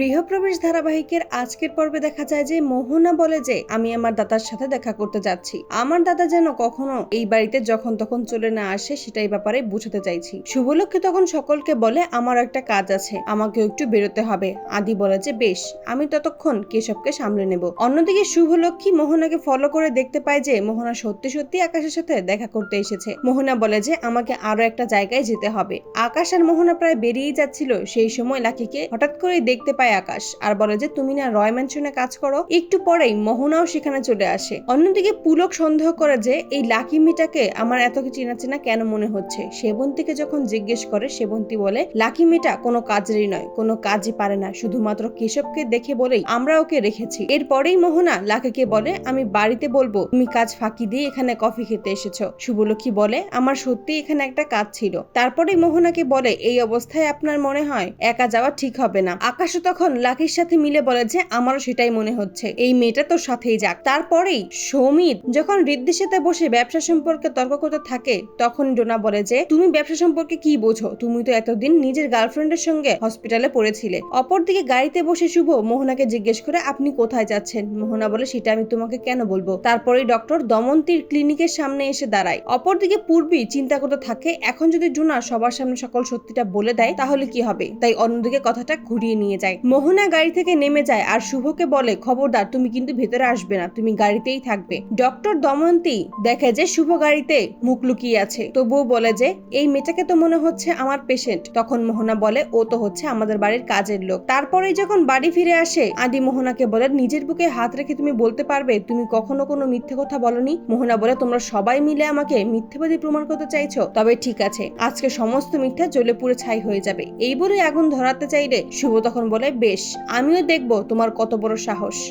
গৃহপ্রবেশ ধারাবাহিকের আজকের পর্বে দেখা যায় যে মোহনা বলে যে, আমি আমার দাদার সাথে দেখা করতে যাচ্ছি। আমার দাদা যেন কখনো এই বাড়িতে যখন তখন চলে না আসে, সেটাই ব্যাপারে বুঝাতে চাইছি। শুভলক্ষ্মী তখন সকলকে বলে, আমার একটা কাজ আছে, আমাকেও একটু বেরোতে হবে। আদি বলে যে, বেশ, আমি ততক্ষণ কেশবকে সামলে নেব। অন্যদিকে শুভলক্ষ্মী মোহনাকে ফলো করে দেখতে পায় যে, মোহনা সত্যি সত্যি আকাশের সাথে দেখা করতে এসেছে। মোহনা বলে যে, আমাকে আরও একটা জায়গায় যেতে হবে। আকাশ আর মোহনা প্রায় বেরিয়েই যাচ্ছিল, সেই সময় লাকিকে হঠাৎ করে দেখতে পায় আকাশ। আর বলে যে, তুমি না রয় ম্যানশনে কাজ করো, একটু পরেই মোহনাও সেখানে চলে আসে। অন্যদিকে পুলক সন্দেহ করে যে, এই লাকি মেয়েটাকে আমার এত চেনা চেনা কেন মনে হচ্ছে? সেবন্তীকে যখন জিজ্ঞেস করে, সেবন্তী বলে, লাকি মেয়েটা কোনো কাজেরই নয়, কোনো কাজই পারে না। শুধুমাত্র কেশবকে দেখে বলেই আমরা ওকে রেখেছি। এরপরেই মোহনা লাকিকে বলে, আমি বাড়িতে বলব, তুমি কাজ ফাঁকি দিয়ে এখানে কফি খেতে এসেছ। শুভলক্ষ্মী বলে, আমার সত্যি এখানে একটা কাজ ছিল। তারপরেই মোহনাকে বলে, এই অবস্থায় আপনার মনে হয় একা যাওয়া ঠিক হবে না? আকাশও তখন লাকির সাথে মিলে বলে যে, আমারও সেটাই মনে হচ্ছে। এই মেয়েটা তোর সাথেই যাক। তারপরেই সৌমিত যখন রিদ্ধির সাথে বসে ব্যবসা সম্পর্কে তর্ক করতে থাকে, তখন ডোনা বলে যে, তুমি ব্যবসা সম্পর্কে কি বোঝো? তুমি তো এতদিন নিজের গার্লফ্রেন্ডের সঙ্গে হসপিটালে পড়েছিলে। অপরদিকে গাড়িতে বসে শুভ মোহনাকে জিজ্ঞেস করে, আপনি কোথায় যাচ্ছেন? মোহনা বলে, সেটা আমি তোমাকে কেন বলব? তারপরেই ডক্টর দমন্তীর ক্লিনিকের সামনে এসে দাঁড়ায়। অপরদিকে পূর্বী চিন্তা করতে থাকে, এখন যদি ডোনা সবার সামনে সকল সত্যিটা বলে দেয়, তাহলে কি হবে? তাই অন্যদিকে কথাটা ঘুরিয়ে নিয়ে যায়। মোহনা গাড়ি থেকে নেমে যায় আর শুভকে বলে, খবরদার, তুমি কিন্তু ভেতরে আসবে না, তুমি গাড়িতেই থাকবে। ডক্টর দময়ন্তী দেখে যে শুভ গাড়িতে মুখ লুকিয়ে আছে, তবুও বলে যে, এই মেয়েটাকে তো মনে হচ্ছে আমার পেশেন্ট তখন মোহনা বলে, ও তো হচ্ছে আমাদের বাড়ির কাজের লোক। তারপরে যখন বাড়ি ফিরে আসে আদি মোহনাকে বলে, নিজের বুকে হাত রেখে তুমি বলতে পারবে, তুমি কখনো কোনো মিথ্যে কথা বলনি? মোহনা বলে, তোমরা সবাই মিলে আমাকে মিথ্যেবাদী প্রমাণ করতে চাইছো, তবে ঠিক আছে, আজকে সমস্ত মিথ্যা জ্বলে পুড়ে ছাই হয়ে যাবে। এই বলে আগুন ধরাতে চাইলে শুভ তখন বলে বেশ আমিও দেখব তোমার কত বড় সাহস।